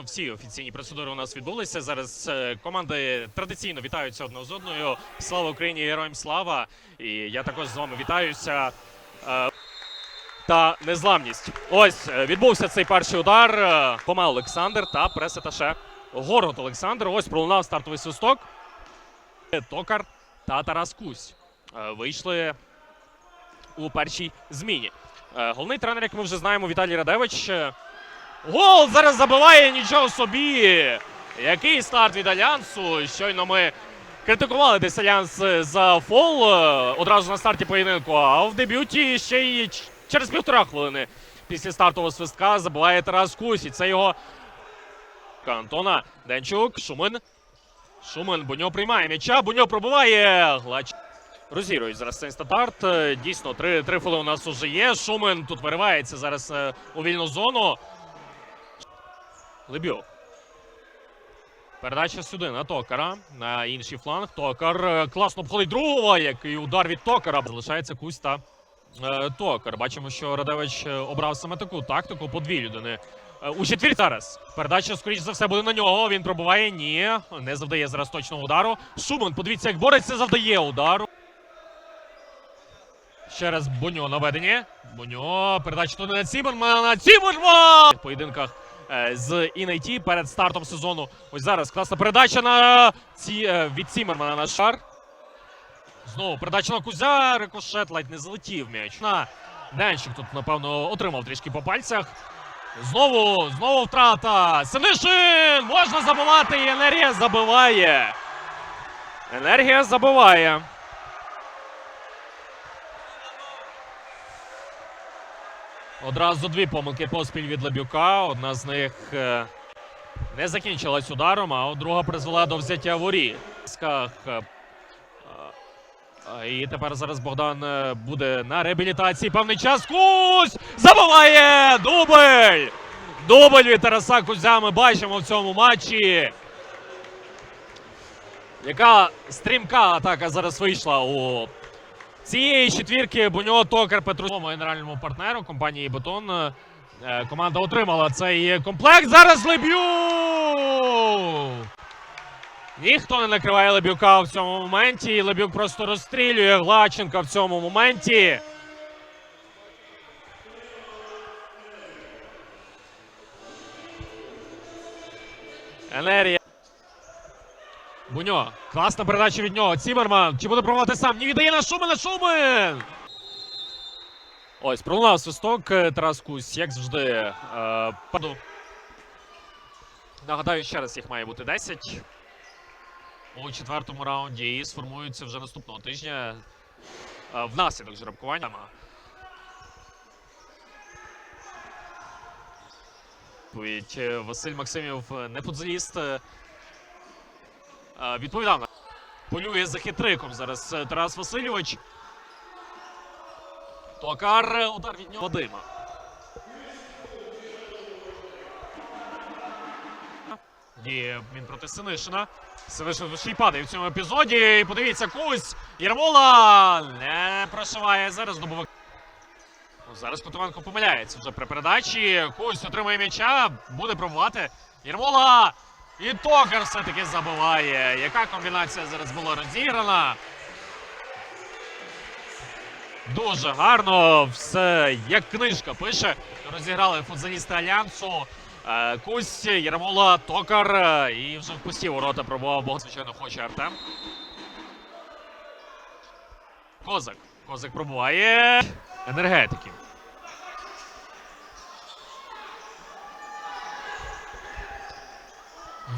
Абсолютно всі офіційні процедури у нас відбулися. Зараз е, команди традиційно вітаються одна з одною. Слава Україні, героям слава! І я також з вами вітаюся. Е, Та незламність. Ось е, відбувся цей перший удар. Хома Олександр та пресеташе Город Олександр. Ось пролунав стартовий свисток. Токар та Тарас Кусь вийшли у першій зміні. Головний тренер, як ми вже знаємо, Віталій Радевич. Гол зараз забиває нічого собі. Який старт від Альянсу. Щойно ми критикували десь Альянс е, за фол е, одразу на старті поєдинку. А в дебюті ще й через півтора хвилини після стартового свистка забиває Тарас Кусь. І це його Антона Денчук. Шумин. Шумин Буньо приймає м'яча. Буньо пробиває. Глач. Розігрують зараз цей стандарт. Е, Дійсно, три, три фоли у нас уже є. Шумен тут виривається зараз у вільну зону. Лебьов. Передача сюди на Токара. На інший фланг. Токар е, класно обходить другого. Який удар від Токара. Залишається Кусь та е, Токар. Бачимо, що Радевич е, обрав саме таку тактику по дві людини. Е, У четвір зараз. Передача, скоріш за все, буде на нього. Він пробиває. Ні. Не завдає зараз точного удару. Шуман, подивіться, як бореться, завдає удару. Ще раз Буньо наведення. Буньо. Передача туди на Цімермана. На Цімерман! В поєдинках з Інайті перед стартом сезону. Ось зараз класна передача на ці, е, від Цімермана на шар. Знову передача на Кузя. Рикошет ледь не залетів м'яч. На Денчик тут, напевно, отримав трішки по пальцях. Знову, знову втрата. Синишин! Можна забивати, і енергія забиває. Енергія забиває. Одразу дві помилки поспіль від Лебюка. Одна з них е, не закінчилась ударом, а друга призвела до взяття ворі. Е, е, І тепер зараз Богдан буде на реабілітації певний час. Кузь! Забиває! Дубль! Дубль від Тараса Кузя ми бачимо в цьому матчі. Яка стрімка атака зараз вийшла у цієї четвірки Буньо Токар Петрусовому генеральному партнеру компанії Бетон. Е, Команда отримала цей комплект. Зараз Леб'ю! Ніхто не накриває Лебюка в цьому моменті. і Лебюк просто розстрілює Глаченка в цьому моменті. Енергія. Буньо. Класна передача від нього. Цімерман. Чи буде пробувати сам? Ні, віддає на Шумена. Шумен! Ось, пролунав свисток. е, Тарас Кусь, як завжди. Е. Нагадаю, ще раз їх має бути 10. У четвертому раунді і сформуються вже наступного тижня е, внаслідок жеребкування. Е, Василь Максимів е, не футзаліст. Е, Відповідав на полює за хитриком зараз е, Тарас Васильович. Токар е, удар від нього Вадима. Діє він проти Синишина. Синишин ще й падає в цьому епізоді. І подивіться, Кусь. Єрмола не прошиває зараз добовик. Ну, Зараз Котовенко помиляється вже при передачі. Кусь отримує м'яча, буде пробувати. Єрмола! І Токар все-таки забиває. Яка комбінація зараз була розіграна? Дуже гарно. Все як книжка пише. Розіграли футзалісти Альянсу. Е, Кусь, Єрмола, Токар. е, І вже в пусті ворота пробував Бог, звичайно, хоче Артем. Козак. Козак пробуває. Енергетики.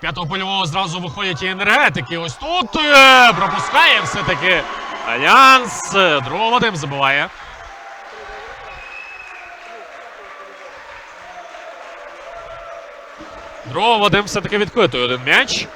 П'ятого польового зразу виходять і енергетики. Ось тут е, пропускає все-таки Альянс. Другого Вадим забиває. Другого Вадим все-таки відквитує один м'яч.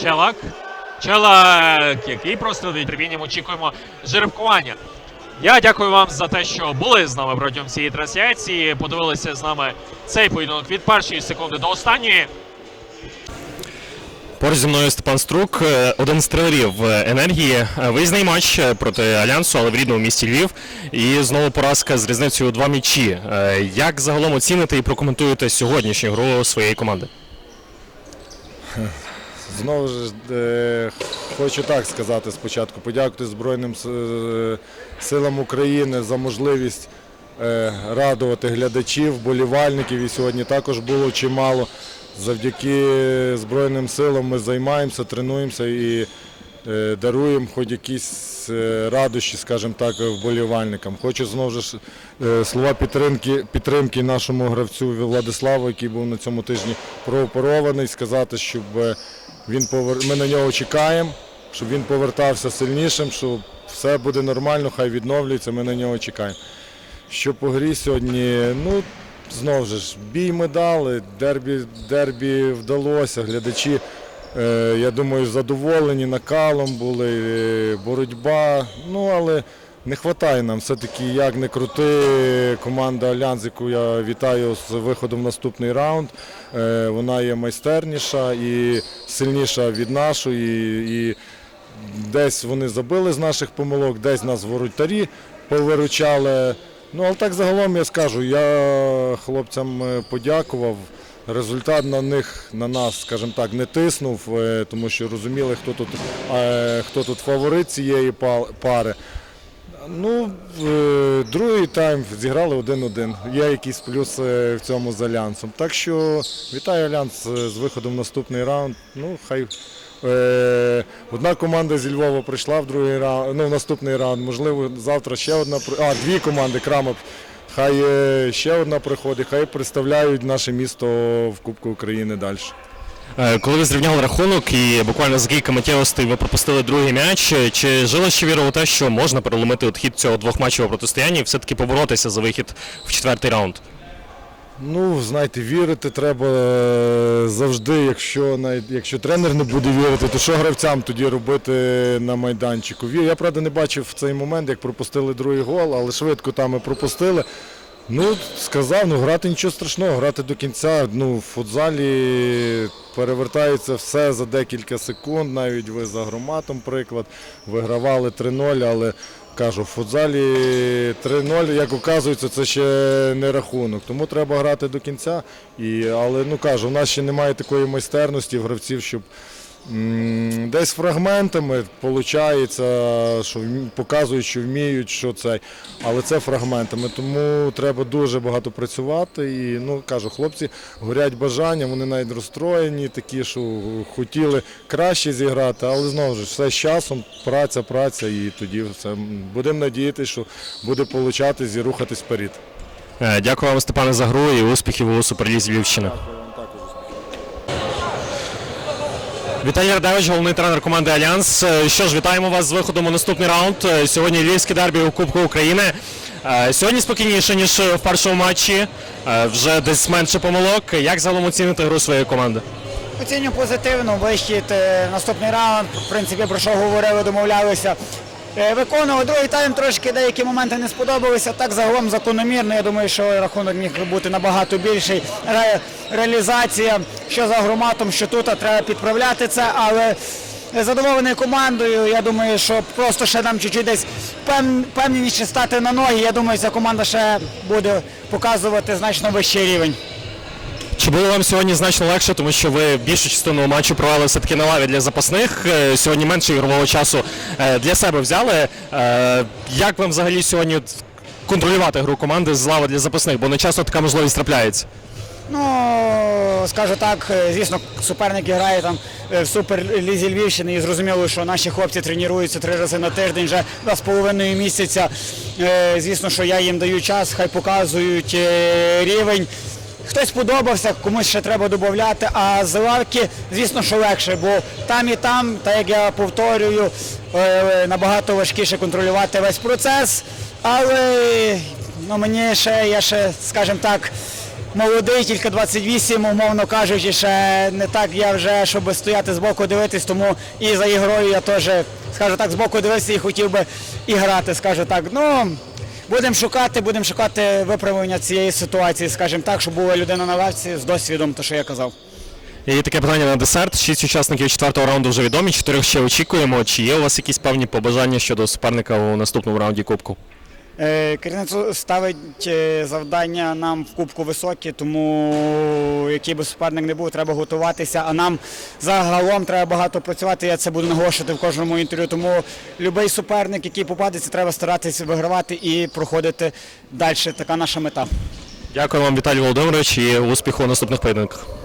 Челак. Челак, який просто від очікуємо жеребкування. Я дякую вам за те, що були з нами протягом цієї трансляції. Подивилися з нами цей поєдинок від першої секунди до останньої. Поруч зі мною Степан Струк, е, один з тренерів е, енергії. Е, Виїзний матч проти Альянсу, але в рідному місті Львів. І знову поразка з різницею у два м'ячі. Як загалом оціните і прокоментуєте сьогоднішню гру своєї команди? Знову ж хочу так сказати спочатку. Подякувати Збройним е, силам України за можливість е, радувати глядачів, болівальників. І сьогодні також було чимало. Завдяки Збройним силам ми займаємося, тренуємося і е, даруємо хоч якісь радощі, скажімо так, вболівальникам. Хочу знову ж слова підтримки, підтримки нашому гравцю Владиславу, який був на цьому тижні прооперований, сказати, щоб він повер... ми на нього чекаємо, щоб він повертався сильнішим, що все буде нормально, хай відновлюється, ми на нього чекаємо. Що по грі сьогодні, ну знову ж бій ми дали, дербі, дербі вдалося, глядачі. Е, я думаю, задоволені накалом були, е, боротьба. Ну, але не вистачає нам все-таки, як не крути, команда Альянс, яку я вітаю з виходом в наступний раунд. Е, вона є майстерніша і сильніша від нашої. І десь вони забили з наших помилок, десь нас воротарі повиручали. Ну, але так загалом я скажу, я хлопцям е, подякував. Результат на них, на нас, скажімо так, не тиснув, е, тому що розуміли, хто тут, е, хто тут фаворит цієї пари. Ну, другий тайм зіграли 1-1. Є якийсь плюс в цьому з Альянсом. Так що вітаю Альянс з виходом в наступний раунд. Ну, хай одна команда зі Львова прийшла в другий раунд, ну, в наступний раунд. Можливо, завтра ще одна А, дві команди Крамоп. Хай е, ще одна приходить, хай представляють наше місто в Кубку України далі. Е, Коли ви зрівняли рахунок і буквально за кілька миттєвостей ви пропустили другий м'яч, е, чи жила ще віра у те, що можна переломити хід цього двохматчевого протистояння і все-таки поборотися за вихід в четвертий раунд? Ну, знаєте, вірити треба е, завжди. Якщо якщо тренер не буде вірити, то що гравцям тоді робити на майданчику? Я правда не бачив в цей момент, як пропустили другий гол, але швидко там і пропустили. Ну, сказав, ну грати нічого страшного, грати до кінця. Ну, в футзалі перевертається все за декілька секунд. Навіть ви за громатом приклад. Вигравали 3-0, але кажу, в футзалі 3-0, як оказується, це ще не рахунок. Тому треба грати до кінця. І, але ну кажу, у нас ще немає такої майстерності в гравців, щоб. Десь фрагментами виходить, що показують, що вміють, що це. Але це фрагментами. Тому треба дуже багато працювати. І ну кажу, хлопці горять бажання, вони навіть розстроєні, такі, що хотіли краще зіграти, але знову ж все з часом, праця, праця, і тоді все. Будемо надіятися, що буде получатись і рухатись вперед. Е, Дякую вам, Степане, за гру і успіхів у Суперлізі Львівщини. Віталій Радевич, головний тренер команди Альянс. Е, Що ж, вітаємо вас з виходом у наступний раунд. Е, Сьогодні львівське дербі у Кубку України. Е, Сьогодні спокійніше, ніж в першому матчі. Вже десь менше помилок. Як загалом оцінити гру своєї команди? Оцінюю позитивно, вихід наступний раунд, в принципі, про що говорили, домовлялися. Е, Виконували другий тайм, трошки деякі моменти не сподобалися. Так загалом закономірно. Я думаю, що рахунок міг бути набагато більший. Ре- реалізація, що за громатом, що тут, а треба підправляти це, але. Задоволений командою. Я думаю, що просто ще нам чуть-чуть десь пев- певніше стати на ноги. Я думаю, ця команда ще буде показувати значно вищий рівень. Чи було вам сьогодні значно легше, тому що ви більшу частину матчу провели все-таки на лаві для запасних. Е, Сьогодні менше ігрового часу е, для себе взяли. Е, Як вам взагалі сьогодні контролювати гру команди з лави для запасних? Бо не часто така можливість трапляється. Ну, скажу так, звісно, суперник грає там в суперлізі Львівщини і зрозуміло, що наші хлопці тренуються три рази на тиждень, вже два з половиною місяця. Звісно, що я їм даю час, хай показують рівень. Хтось подобався, комусь ще треба додати, а з лавки, звісно, що легше, бо там і там, так як я повторюю, е, набагато важкіше контролювати весь процес. Але ну, мені ще, я ще, скажімо так, молодий, тільки 28, умовно кажучи, ще не так я вже, щоб стояти збоку дивитись, тому і за ігрою я теж, скажу так, збоку дивився і хотів би і грати, скажу так. Ну, будемо шукати, будемо шукати виправлення цієї ситуації, скажімо так, щоб була людина на лавці з досвідом, то що я казав. І таке питання на десерт. Шість учасників четвертого раунду вже відомі, чотирьох ще очікуємо. Чи є у вас якісь певні побажання щодо суперника у наступному раунді Кубку? Е, Керівництво ставить е, завдання нам в кубку високі, тому який би суперник не був, треба готуватися. А нам загалом треба багато працювати. Я це буду наголошувати в кожному інтерв'ю. Тому будь-який суперник, який попадеться, треба старатися вигравати і проходити далі. Така наша мета. Дякую вам, Віталій Володимирович, і успіху у наступних поєдинках.